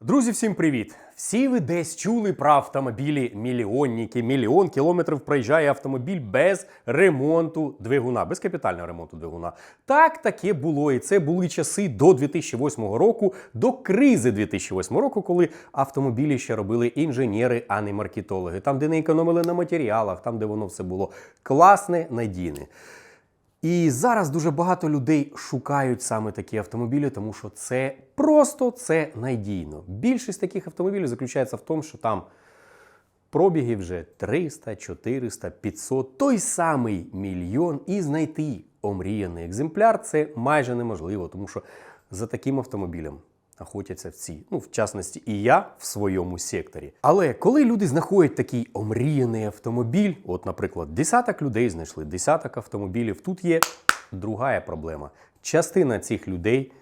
Друзі, всім привіт! Всі ви десь чули про автомобілі мільйонники. Мільйон кілометрів проїжджає автомобіль без ремонту двигуна, без капітального ремонту двигуна. Так, таке було. І це були часи до 2008 року, до кризи 2008 року, коли автомобілі ще робили інженери, а не маркетологи. Там, де не економили на матеріалах, там, де воно все було класне, надійне. І зараз дуже багато людей шукають саме такі автомобілі, тому що це просто це надійно. Більшість таких автомобілів заключається в тому, що там пробіги вже 300, 400, 500, той самий мільйон, і знайти омріяний екземпляр це майже неможливо, тому що за таким автомобілем охотяться всі. Ну, в частності, і я в своєму секторі. Але коли люди знаходять такий омріяний автомобіль, от, наприклад, десяток людей знайшли, десяток автомобілів, тут є друга проблема. Частина цих людей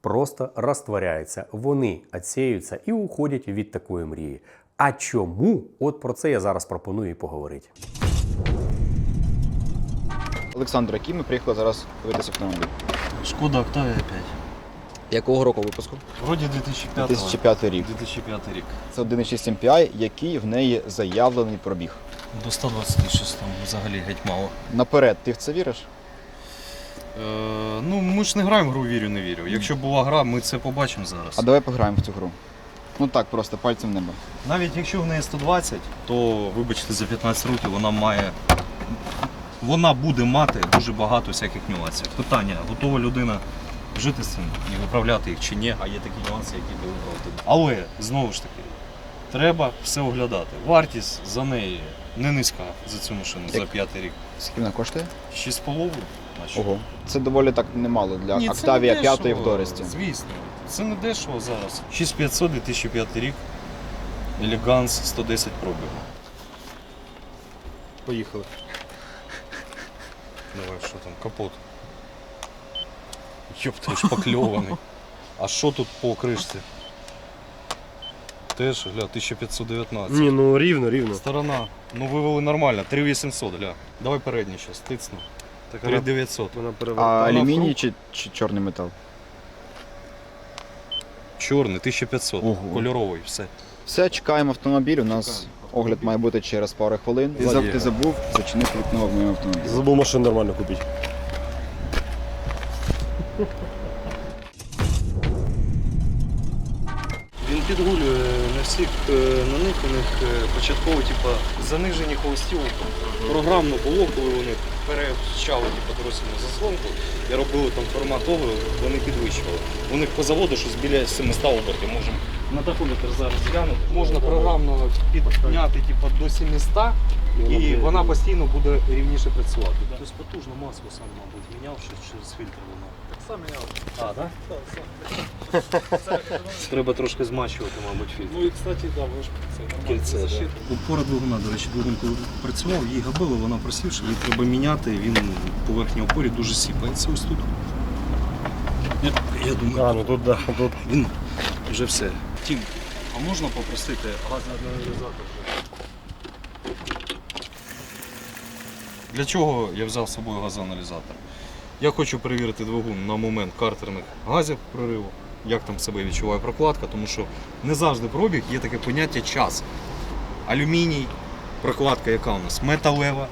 просто розтворяється, вони відсіюються і уходять від такої мрії. А чому? От про це я зараз пропоную і поговорити. Олександр, який ми приїхали зараз дивитися автомобіль? Шкода Октавія 5. Якого року випуску? Вроді 2005 2005 рік. 2005 рік. Це 1.6 MPI, який в неї заявлений пробіг. До 126 там взагалі геть мало. Наперед, ти в це віриш? Е, ну, ми ж не граємо в гру вірю, не вірю. Якщо була гра, ми це побачимо зараз. А давай пограємо в цю гру. Ну так, просто пальцем в небо. Навіть якщо в неї 120, то вибачте за 15 років вона має. Вона буде мати дуже багато всяких нюансів. Питання, готова людина жити з цим і виправляти їх чи ні, а є такі нюанси, які ви виправити. Але знову ж таки, треба все оглядати. Вартість за неї не низька за цю машину за п'ятий рік. Скільки вона коштує? 6,5. наче. Ого. Це доволі так немало для Ні, це не 5 в дешево, Доресті. Звісно, це не дешево зараз. 6500 2005 рік. Елеганс 110 пробігу. Поїхали. Давай, що там, капот. Йоп, ти шпакльований. А що тут по кришці? Теж, гля, 1519. Ні, ну рівно, рівно. Сторона. Ну вивели нормально, 3800, гля. Давай передній щас, тицну. Так вона, 3900. вона А перевертала. алюміній чи, чи чорний метал? Чорний, 1500, Ого. кольоровий, все. Все, чекаємо автомобіль. У нас огляд має бути через пару хвилин. Ти, заб- ти забув зачинити вікно в моєму автомобілі. Забув машину нормально купити. Підгулює на всіх е, на них у них е, початково типу, занижені холостів. Програмно було, коли вони перечали типу, дросільну заслонку і робили там формат того, вони підвищували. У них по заводу щось біля 700 обертів можемо на тахометр зараз глянути. Можна програмно підняти типу, до 700 і вона постійно буде рівніше працювати. Тобто потужно масло сам, мабуть, міняв щось через фільтр воно. Сам міняв. А, так? Треба трошки змачувати, мабуть, фільтр. Ну і кстати, да, ви ж це Кільце, да. Опора двигуна, до речі, двигун коли працював, її габило, вона просівша, її треба міняти, він по верхній опорі дуже сіпається ось тут. Я, я думаю, А, ну тут да, тут. він вже все. Тім, а можна попросити газний аналізатор? Для чого я взяв з собою газоаналізатор? Я хочу перевірити двигун на момент картерних газів прориву, як там себе відчуває прокладка, тому що не завжди пробіг є таке поняття час. Алюміній, прокладка яка у нас металева.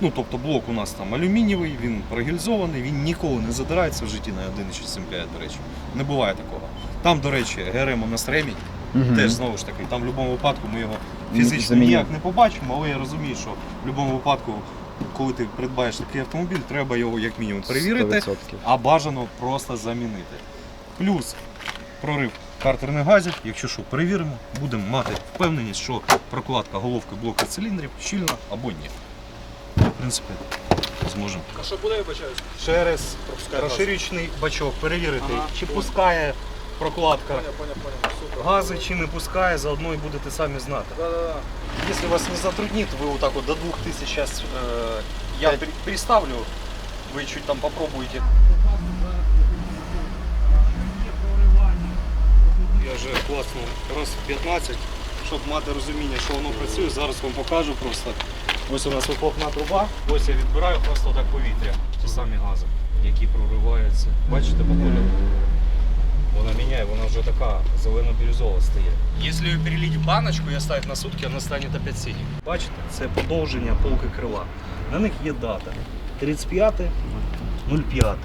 Ну, тобто блок у нас там алюмінієвий, він прогільзований, він ніколи не задирається в житті на 1,6 MPI, до речі. Не буває такого. Там, до речі, ГРМ у нас ремінь, Мгм. теж знову ж таки, там в будь-якому випадку ми його фізично ніяк не побачимо, але я розумію, що в будь-якому випадку, коли ти придбаєш такий автомобіль, треба його як мінімум перевірити, 100%. а бажано просто замінити. Плюс прорив картерних газів, якщо що, перевіримо, будемо мати впевненість, що прокладка головки блоку циліндрів щільна або ні. Ну, В принципі, зможемо. А що буде, я бачаюсь? Через розширюючний бачок перевірити, Ага, чи пускає прокладка Понял, понял, понял. Супер. гази, чи не пускає, заодно і будете самі знати. Да, да, да. Если вас не затруднит, вы вот так вот до 2000 сейчас э, я при- переставлю, вы чуть там попробуете. Я вже класно раз в 15, щоб мати розуміння, що воно працює. Зараз вам покажу просто. Ось у нас вихлопна труба, ось я відбираю просто так повітря. Ті самі гази, які прориваються. Бачите по кольору? Вона міняє, вона вже така зелено-бірюзова стає. Якщо її перелити в баночку і оставити на сутки, вона стане опять синій. Бачите, це продовження полки крила. На них є дата. 35 05.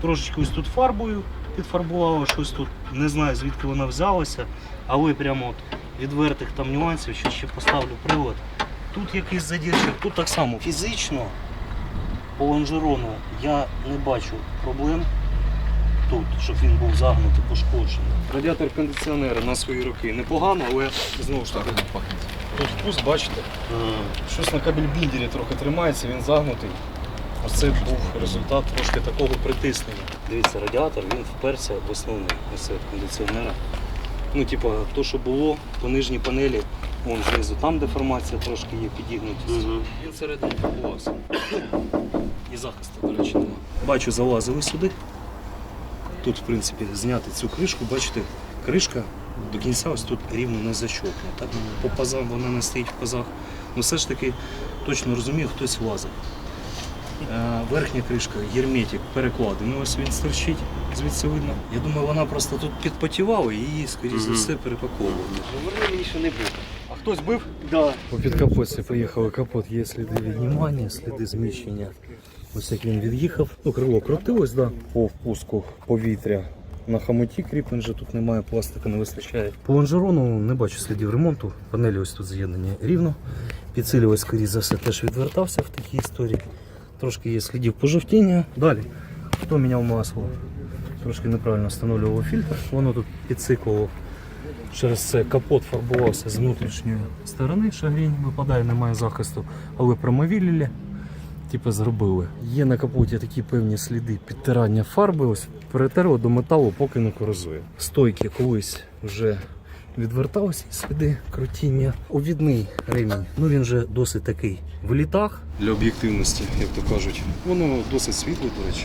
Трошечки ось тут фарбою підфарбувала, щось тут не знаю звідки вона взялася, але прямо от відвертих там нюансів, що ще поставлю привод. Тут якийсь задірчик, тут так само фізично по лонжерону я не бачу проблем тут, щоб він був загнутий, пошкоджений. Радіатор кондиціонера на свої роки непогано, але знову ж таки тут вкус, бачите, щось на кабель-біндері трохи тримається, він загнутий. Ось це був результат трошки такого притиснення. Дивіться, радіатор він вперся в основний ось від кондиціонера. Ну, типу, то, що було по нижній панелі, вон знизу, там деформація трошки є підігнутість. Він середину фарбувався. І захисту, до речі, нема. Бачу, залазили сюди. Тут, в принципі, зняти цю кришку, бачите, кришка до кінця ось тут рівно не защовкнута. По пазам вона не стоїть в пазах. Ну все ж таки точно розумію, хтось влазив. Е, Верхня кришка, герметик, перекладений. Ось він стерчить, звідси видно. Я думаю, вона просто тут підпотівала і її, скоріш за все, перепаковували. Говорили мені, що не було. А хтось бив? Да. По підкапотці поїхали капот, є сліди віднімання, сліди зміщення. Ось як він від'їхав. Ну, крило крутилось, да, по впуску повітря. На хамоті кріпленджа тут немає, пластика не вистачає. По лонжерону не бачу слідів ремонту. Панелі ось тут з'єднані рівно. Підсилювач, скоріше за все, теж відвертався в такій історії. Трошки є слідів пожовтіння. Далі. Хто міняв масло? Трошки неправильно встановлював фільтр. Воно тут підциклило Через це капот фарбувався з внутрішньої сторони, шагрінь випадає, немає захисту, але промовілілі, типу зробили. Є на капоті такі певні сліди підтирання фарби, ось перетерло до металу, поки не корозує. Стойки колись вже відверталися сліди крутіння. Обідний ремінь, ну він же досить такий в літах. Для об'єктивності, як то кажуть. Воно досить світле, до речі.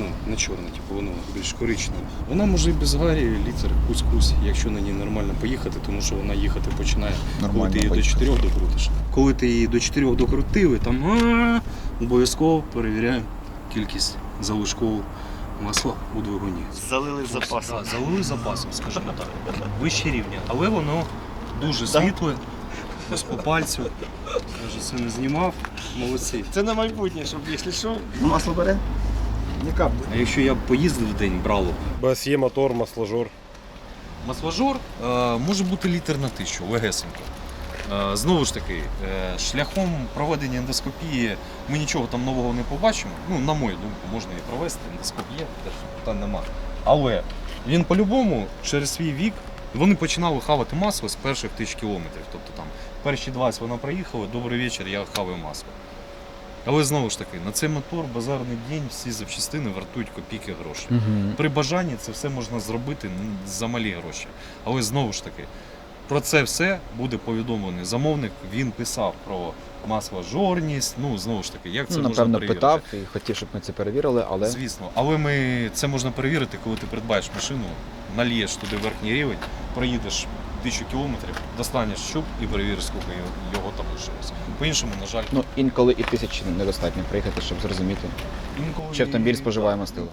Ну, не чорне, типу, воно більш коричневе. Вона може і без гарі, літер, кусь-кусь, якщо на ній нормально поїхати, тому що вона їхати починає, коли ти її до 4 докрутиш. Коли ти її до 4 докрутили, там обов'язково перевіряємо кількість залишкового масла у двигуні. Залили запасом. Так, залили запасом, скажімо так. Вище рівня. Але воно дуже світле. Ось по пальцю. Я вже це не знімав. Молодці. Це на майбутнє, щоб якщо що. Масло бере? Не. А якщо я б поїздив в день, брало б. БСЄ мотор, масложор. Масложор е, може бути літр на тисячу, легесенько. Е, знову ж таки, е, шляхом проведення ендоскопії ми нічого там нового не побачимо. Ну, на мою думку, можна і провести, ендоскоп є, питань нема. Але він по-любому через свій вік вони починали хавати масло з перших тисяч кілометрів. Тобто там перші 20 вона проїхала, добрий вечір, я хаваю масло. Але знову ж таки, на цей мотор базарний день всі запчастини вартують копійки грошей. Угу. При бажанні це все можна зробити за малі гроші. Але знову ж таки, про це все буде повідомлений замовник. Він писав про масложорність. Ну знову ж таки, як це Ну, можна напевно, перевірити? питав і хотів, щоб ми це перевірили, але Звісно, але ми це можна перевірити, коли ти придбаєш машину, нальєш туди верхній рівень, проїдеш тисячу кілометрів, достанеш щуп і перевіриш, скільки його там лишилось. По-іншому, на жаль, ну, інколи і тисячі недостатньо приїхати, щоб зрозуміти, інколи чи автомобіль і- споживає мастило.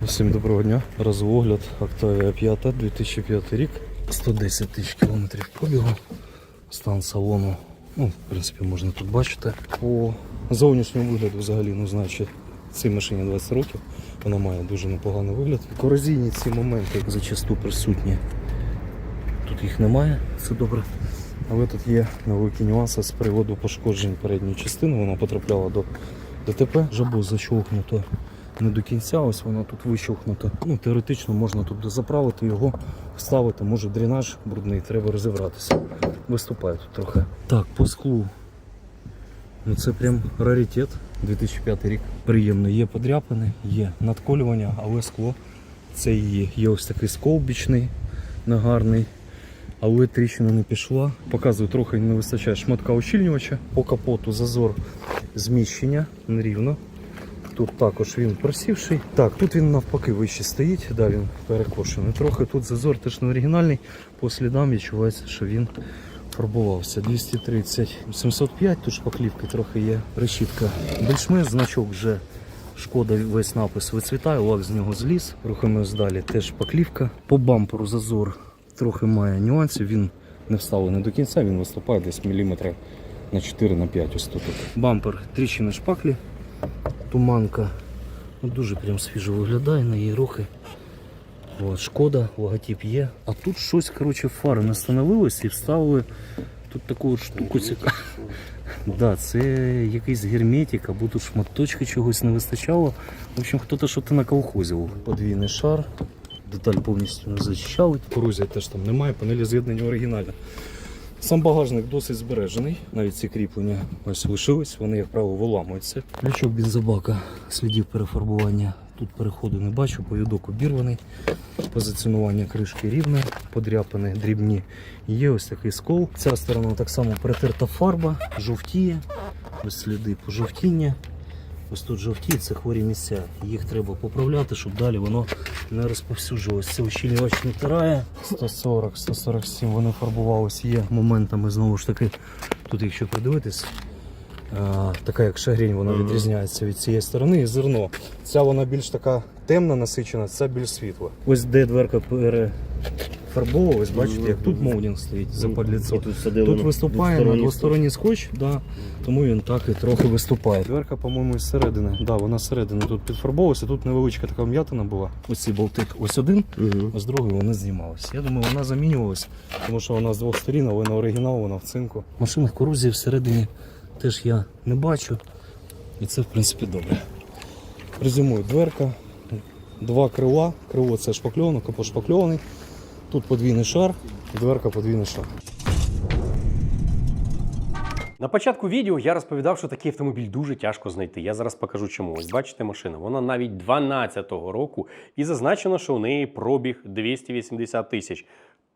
Всім доброго дня. Розогляд Octavia 5, 2005 рік. 110 тисяч кілометрів пробігу. Стан салону. Ну, в принципі, можна тут бачити. По зовнішньому вигляду взагалі, ну, значить, цій машині 20 років. Вона має дуже непоганий вигляд. Корозійні ці моменти зачасту присутні. Тут їх немає, це добре. Але тут є невеликі нюанси з приводу пошкоджень передньої частини. Вона потрапляла до ДТП. Жабу защовкнуто не до кінця, ось вона тут вищовхнута. Ну, теоретично можна тут заправити його, вставити, може дренаж брудний, треба розібратися. Виступає тут трохи. Так, по склу. Ну це прям раритет. 2005 рік. Приємно. Є подряпини, є надколювання, але скло це є. Є ось такий скол бічний, негарний. Але тріщина не пішла. Показую, трохи не вистачає шматка ущільнювача. По капоту зазор зміщення нерівно. Тут також він просівший. Так, тут він навпаки вище стоїть, да, він перекошений. Трохи тут зазор теж не оригінальний. По слідам відчувається, що він фарбувався. 230, 705, тут шпаклівки трохи є. Решітка. Більш-менш значок вже Шкода весь напис вицвітає, лак з нього зліз. Рухаємось далі, теж шпаклівка. По бамперу зазор трохи має нюансів. Він не вставлений до кінця, він виступає десь міліметра на 4 на 5 ось тут. Бампер тріщини шпаклі, туманка. Ну, дуже прям свіжо виглядає на її рухи. От, шкода, логотип є. А тут щось, коротше, фари не встановилось і вставили тут таку от штуку цікаву. Да, це якийсь герметик, або тут шматочки чогось не вистачало. В общем, хто-то щось наколхозив. Подвійний шар, деталь повністю не зачищали. Корозія теж там немає, панелі з'єднання оригінальна. Сам багажник досить збережений, навіть ці кріплення ось лишились, вони, як правило, виламуються. Лючок бензобака, слідів перефарбування. Тут переходу не бачу, повідок обірваний, позиціонування кришки рівне, подряпини дрібні. Є ось такий скол. Ця сторона так само перетерта фарба, жовтіє, ось сліди пожовтіння. Ось тут жовтіє, це хворі місця. Їх треба поправляти, щоб далі воно не розповсюджувалось. Це ущільнювач не тирає. 140, 147 вони фарбувалися. Є моментами знову ж таки. Тут, якщо придивитись, а, така як шагрінь, вона відрізняється від цієї сторони і зерно. Ця вона більш така темна насичена, ця більш світла. Ось де дверка перефарбовувалась, бачите, як тут молдинг стоїть западліцо. І тут Тут виступає на двосторонній скотч, да, тому він так і трохи виступає. Дверка, по-моєму, із середини. Да, вона зсередини тут підфарбовувалася, тут невеличка така м'ятина була. Ось цей болтик, ось один, Угу. а з другої вони знімалися. Я думаю, вона замінювалась, тому що вона з двох сторін, але на оригінал вона в цинку. Машинних корозії всередині теж я не бачу. І це в принципі добре. Резюмую, дверка, два крила, крило це шпакльовано, капот шпакльований. Тут подвійний шар, дверка подвійний шар. На початку відео я розповідав, що такий автомобіль дуже тяжко знайти. Я зараз покажу чому. Ось бачите машина. Вона навіть 12-го року і зазначено, що у неї пробіг 280 тисяч.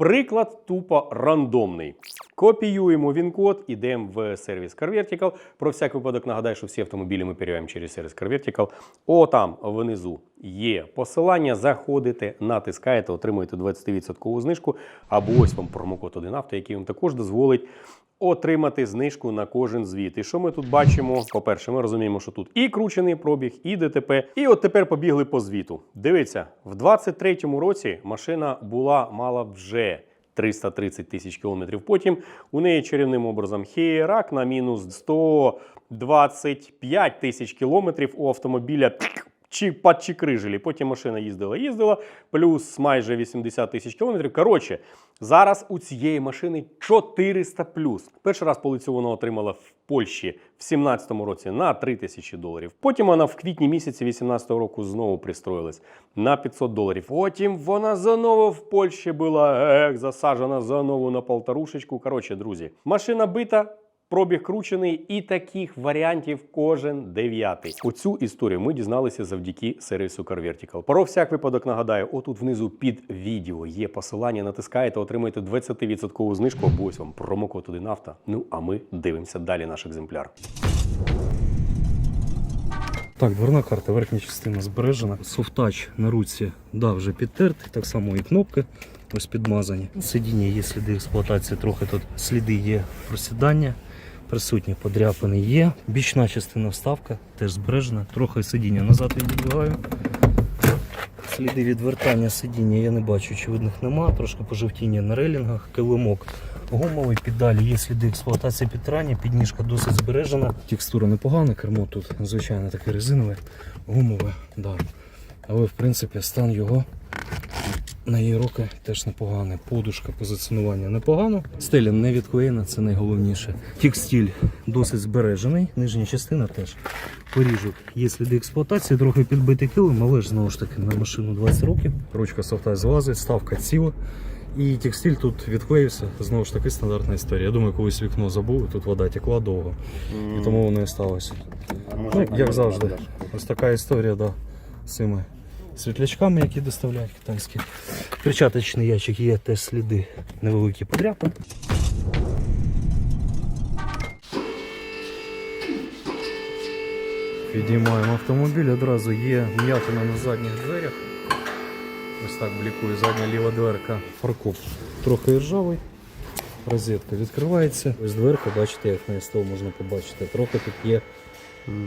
Приклад тупо рандомний. Копіюємо він-код, ідемо в сервіс CarVertical. Про всяк випадок нагадаю, що всі автомобілі ми перевіряємо через сервіс CarVertical. О, там внизу є посилання. Заходите, натискаєте, отримуєте 20% знижку. Або ось вам промокод 1 авто, який вам також дозволить отримати знижку на кожен звіт. І що ми тут бачимо? По-перше, ми розуміємо, що тут і кручений пробіг, і ДТП. І от тепер побігли по звіту. Дивіться, в 23-му році машина була мала вже. 330 тисяч кілометрів. Потім у неї чарівним образом хейрак на мінус 125 тисяч кілометрів у автомобіля чи подчикрижилі. Потім машина їздила, їздила, плюс майже 80 тисяч кілометрів. Коротше, зараз у цієї машини 400 плюс. Перший раз полицю вона отримала в Польщі в 17-му році на 3 тисячі доларів. Потім вона в квітні місяці 18-го року знову пристроїлась на 500 доларів. Потім вона знову в Польщі була ех, засаджена знову на полторушечку. Коротше, друзі, машина бита. Пробіг кручений, і таких варіантів кожен дев'ятий. Оцю історію ми дізналися завдяки сервісу CarVertical. Про всяк випадок нагадаю, отут внизу під відео є посилання, натискаєте, отримаєте 20% знижку, або ось вам промокод 1 авто. Ну а ми дивимося далі наш екземпляр. Так, дверна карта, верхня частина збережена. Софтач на руці, да, вже підтертий, так само і кнопки ось підмазані. Сидіння є сліди експлуатації, трохи тут сліди є просідання. Присутні подряпини є. Бічна частина вставка теж збережена. Трохи сидіння назад відбігаю. Сліди відвертання сидіння я не бачу, очевидних нема. Трошки пожовтіння на релінгах, килимок гумовий, піддалі є сліди експлуатації підтирання, підніжка досить збережена. Текстура непогана, кермо тут звичайно таке резинове, гумове, да. але в принципі стан його на її роки теж непоганий. Подушка позиціонування непогано. Стеля не відклеєна, це найголовніше. Текстиль досить збережений, нижня частина теж. Поріжок є сліди експлуатації, трохи підбитий килим, але ж знову ж таки на машину 20 років. Ручка софта злазить, ставка ціла. І текстиль тут відклеївся, знову ж таки стандартна історія. Я думаю, колись вікно забули, тут вода текла довго, і тому воно і сталося. Ну, як завжди, ось така історія да, з цими світлячками, які доставляють китайські. Перчаточний ящик є теж сліди невеликі подряпи. Підіймаємо автомобіль, одразу є м'ятина на задніх дверях. Ось так блікує задня ліва дверка. Фаркоп трохи ржавий. Розетка відкривається. Ось дверка, бачите, як на СТО можна побачити. Трохи тут є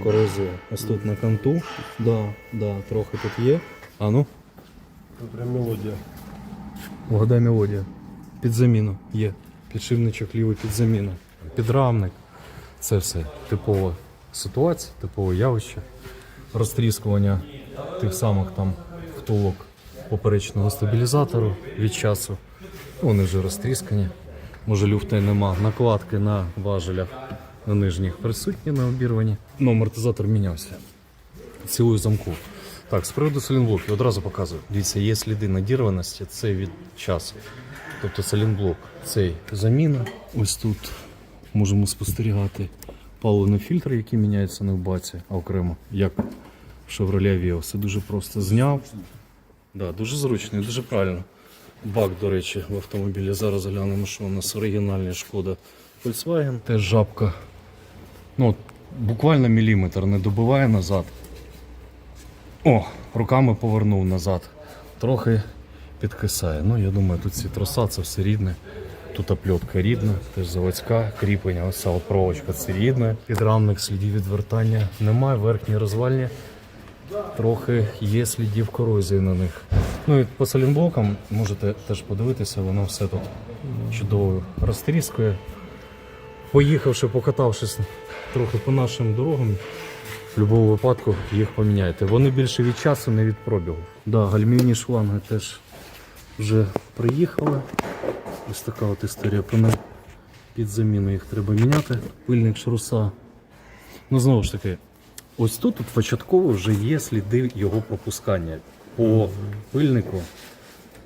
корозія. Ось тут на канту. Да, да, трохи тут є. А ну, Тут прям мелодія. угадай мелодія. Під заміну є. Підшипничок лівий під заміну. Підрамник. Це все типова ситуація, типове явище. Розтріскування тих самих там втулок поперечного стабілізатору від часу. Вони вже розтріскані. Може люфта й нема. Накладки на важелях на нижніх присутні на обірвані. Ну, амортизатор мінявся. Цілую замку. Так, з приводу салінблоків одразу показую. Дивіться, є сліди надірваності, це від часу. Тобто салінблок цей заміна. Ось тут можемо спостерігати паливний фільтр, який міняється не в баці, а окремо, як в Chevrolet Aveo. Все дуже просто зняв. Да, дуже зручно і дуже правильно. Бак, до речі, в автомобілі. Зараз глянемо, що у нас оригінальний шкода Volkswagen. Теж жабка. Ну, буквально міліметр не добиває назад. О, руками повернув назад. Трохи підкисає. Ну, я думаю, тут ці троса, це все рідне. Тут опльотка рідна, теж заводська, кріплення, ось ця от це рідне. Підрамник слідів відвертання немає, верхні розвальні. Трохи є слідів корозії на них. Ну і по салінблокам можете теж подивитися, воно все тут чудово розтріскує. Поїхавши, покатавшись трохи по нашим дорогам, в будь-якому випадку їх поміняйте. Вони більше від часу, не від пробігу. Да, гальмівні шланги теж вже приїхали. Ось така от історія. Під заміну їх треба міняти. Пильник шруса. Ну, знову ж таки, ось тут от початково вже є сліди його пропускання. По пильнику,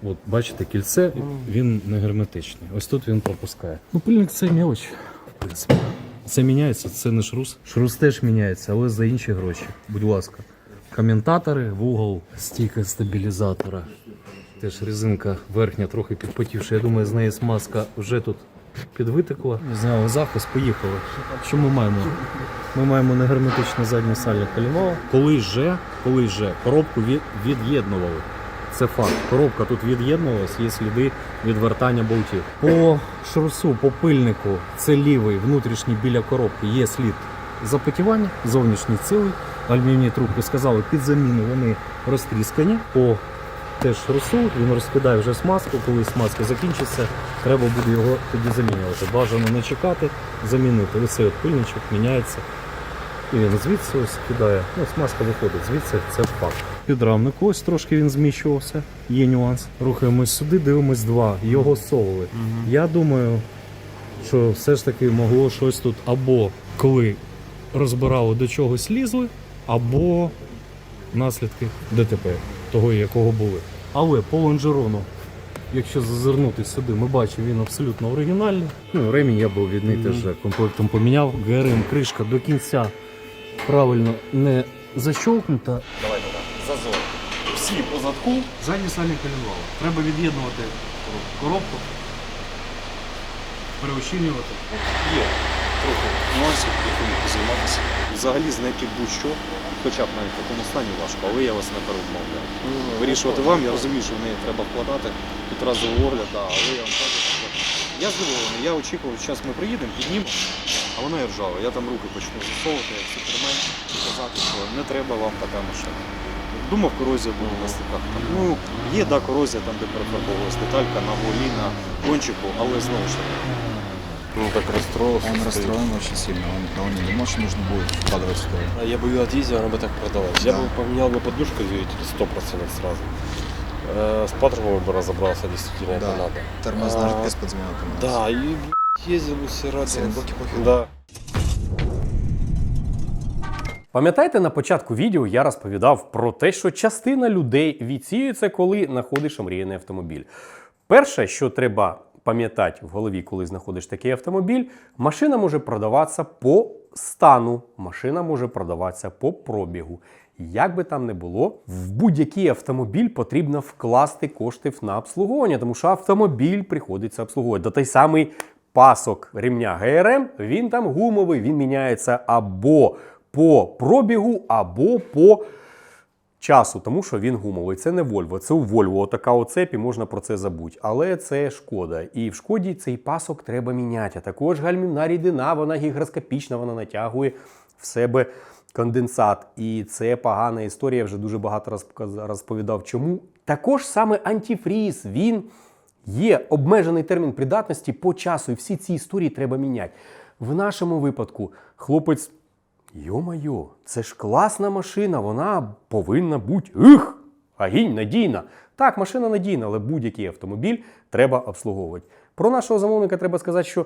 от бачите, кільце, він не герметичний. Ось тут він пропускає. Ну, пильник це мелоч, в принципі. Це міняється, це не шрус. Шрус теж міняється, але за інші гроші. Будь ласка. Коментатори, вугол, стійка стабілізатора. Теж резинка верхня трохи підпотівша. Я думаю, з неї смазка вже тут підвитекла. Зняли захист, поїхали. Що ми маємо? Ми маємо негерметичне заднє сальне коліно. Коли вже, коли вже коробку від, від'єднували. Це факт. Коробка тут від'єднувалась, є сліди відвертання болтів. По шрусу, по пильнику, це лівий, внутрішній біля коробки, є слід запотівання, зовнішній цілий. Алюмінієві трубки сказали, під заміну вони розтріскані. По теж русу, він розкидає вже смазку, коли смазка закінчиться, треба буде його тоді замінювати. Бажано не чекати, замінити. Ось цей от пильничок міняється. І він звідси ось кидає. Ну, смазка виходить звідси, це факт. Підрамник ось трошки він зміщувався, є нюанс. Рухаємось сюди, дивимось два. Його совали. Я думаю, що все ж таки могло щось тут або коли розбирали до чогось лізли, або наслідки ДТП, того, якого були. Але по лонжерону, якщо зазирнути сюди, ми бачимо, він абсолютно оригінальний. Ну, ремінь я був від них теж комплектом поміняв. ГРМ кришка до кінця правильно не защолкнута. Давайте так. Зазор. Всі по задку. Задні сальні колінвали. Треба від'єднувати коробку. Переощільнювати. Є трохи нюансів, якими позайматися. Взагалі знайти будь-що, хоча б навіть в такому стані важко, але я вас не передмовляю. Вирішувати вам, я розумію, що в неї треба вкладати тут разовий огляд, але я вам кажу, я здивований, я очікував, що зараз ми приїдемо, піднімемо, а вона і ржава. Я там руки почну засовувати, як супермен, і казати, що не треба вам така машина. Думав, корозія буде на стиках. Там, ну, є да, корозія там, де перефарбовувалась деталька на голі, на кончику, але знову ж таки. Ну так расстроился. Он расстроен очень сильно, он, он не думал, что нужно будет вкладывать в стоит. А Я бы ее отъездил, она бы так продалась. Я Да. бы поменял бы подушку двигателя сто процентов сразу. Э, С патрубом бы разобрался, действительно это Да. надо. Тормозная А, жидкость под замену поменялась. Да, и блядь, ездил бы все рады. Саленблоки пофиг. Да. Пам'ятаєте, на початку відео я розповідав про те, що частина людей відсіюється, коли знаходиш омріяний автомобіль. Перше, що треба пам'ятати в голові, коли знаходиш такий автомобіль, машина може продаватися по стану, машина може продаватися по пробігу. Як би там не було, в будь-який автомобіль потрібно вкласти кошти на обслуговування, тому що автомобіль приходиться обслуговувати. До той самий пасок ремня ГРМ, він там гумовий, він міняється або по пробігу, або по часу, тому що він гумовий. Це не Volvo, це у Volvo така оцеп і можна про це забути. Але це шкода. І в шкоді цей пасок треба міняти. А також гальмівна рідина, вона гігроскопічна, вона натягує в себе конденсат. І це погана історія. Я Вже дуже багато розповідав. Чому також саме антифріз він є обмежений термін придатності по часу, і всі ці історії треба міняти. В нашому випадку хлопець, йо-майо, це ж класна машина, вона повинна бути ух, агінь, надійна. Так, машина надійна, але будь-який автомобіль треба обслуговувати. Про нашого замовника треба сказати, що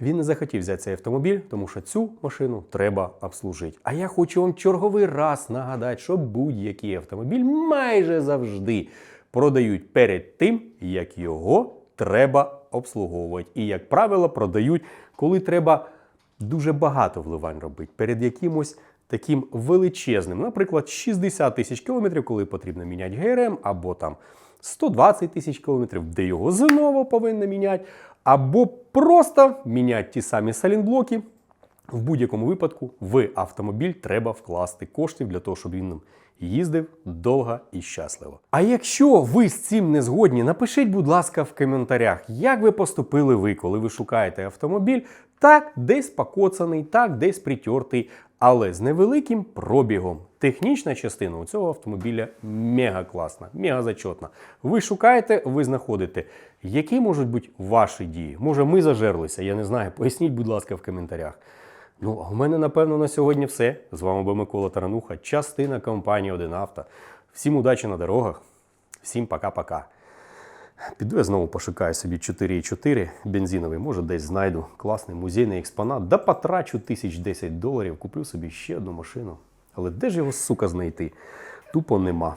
він не захотів взяти цей автомобіль, тому що цю машину треба обслужити. А я хочу вам черговий раз нагадати, що будь-який автомобіль майже завжди продають перед тим, як його треба обслуговувати. І, як правило, продають, коли треба дуже багато вливань робить перед якимось таким величезним, наприклад, 60 тисяч кілометрів, коли потрібно міняти ГРМ, або там 120 тисяч кілометрів, де його знову повинно міняти, або просто міняти ті самі салінблоки. В будь-якому випадку в автомобіль треба вкласти коштів для того, щоб він їздив довго і щасливо. А якщо ви з цим не згодні, напишіть, будь ласка, в коментарях, як ви поступили ви, коли ви шукаєте автомобіль, так десь покоцаний, так десь притертий, але з невеликим пробігом. Технічна частина у цього автомобіля мега класна, мега зачетна. Ви шукаєте, ви знаходите. Які можуть бути ваші дії? Може, ми зажерлися, я не знаю. Поясніть, будь ласка, в коментарях. Ну, а у мене, напевно, на сьогодні все. З вами був Микола Тарануха, частина компанії Один Авто. Всім удачі на дорогах, всім пока-пока. Піду я знову пошукаю собі 4,4 бензиновий, може десь знайду класний музейний експонат, да потрачу тисяч 10 доларів, куплю собі ще одну машину. Але де ж його, сука, знайти? Тупо нема.